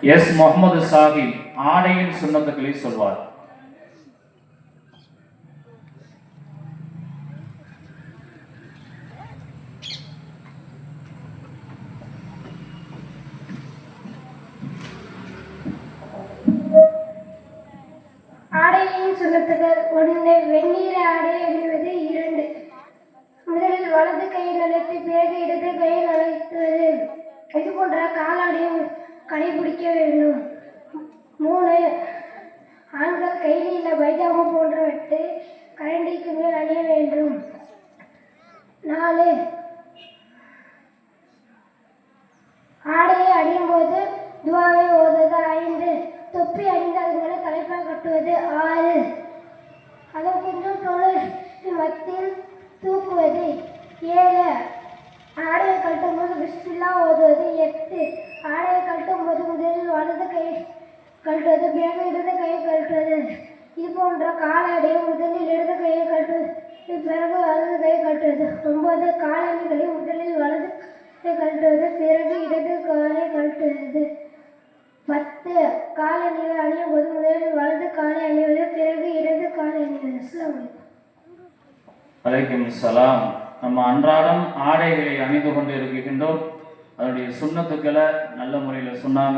S Mohammed Sahib ஆடையின் சுண்ணத்துக்களை சொல்வார். ஆடையின் சுண்ணத்துகள் ஒன்று வெந்நீர ஆடை அணிவது இரண்டு. முதலில் வலது கையில் அழைத்து பிறகு இடது கையில் நனைத்துவது. இது போன்ற காலாடையும் கடைபிடிக்க வேண்டும் மூணு ஆண்கள் கையில் உள்ள பைஜாமா போன்றவற்றை கரண்டிக்கு மேல் அணிய வேண்டும். நாலு ஆடையை அணியும் போது துவாவை ஓதுவது ஐந்து தொப்பி அணிந்து அதன் மேலே தலைப்பாக கட்டுவது. ஆறு அதை கொஞ்சம் தொழில் மத்தியில் தூக்குவது. ஏழு ஆடையை கட்டும் போது பிஸ்மில்லா ஓதுவது. எட்டு ஆடையை கட்டும் போது முதலில் வலது கை கழட்டுவது பிறகு இடது கையை கழட்டுவது இது போன்ற காலாடையை முதலில் இடது கையை கழட்டுவது பிறகு வலது கையை கட்டுவது ஒன்பது காலணிகளை முதலில் வலது கையை கழட்டுவது பிறகு இடது காலை கழட்டுவது பத்து காலணிகள் அணியும் போது முதலில் வலது காலை அணிவது பிறகு இடது காலை அணிவது. அஸ்ஸலாமு அலைக்கும். சலாம். நம்ம அன்றாடம் ஆடைகளை அணிந்து கொண்டு இருக்கின்றோம் அதனுடைய சுண்ணத்துக்களை நல்ல முறையில் சொன்னாங்க.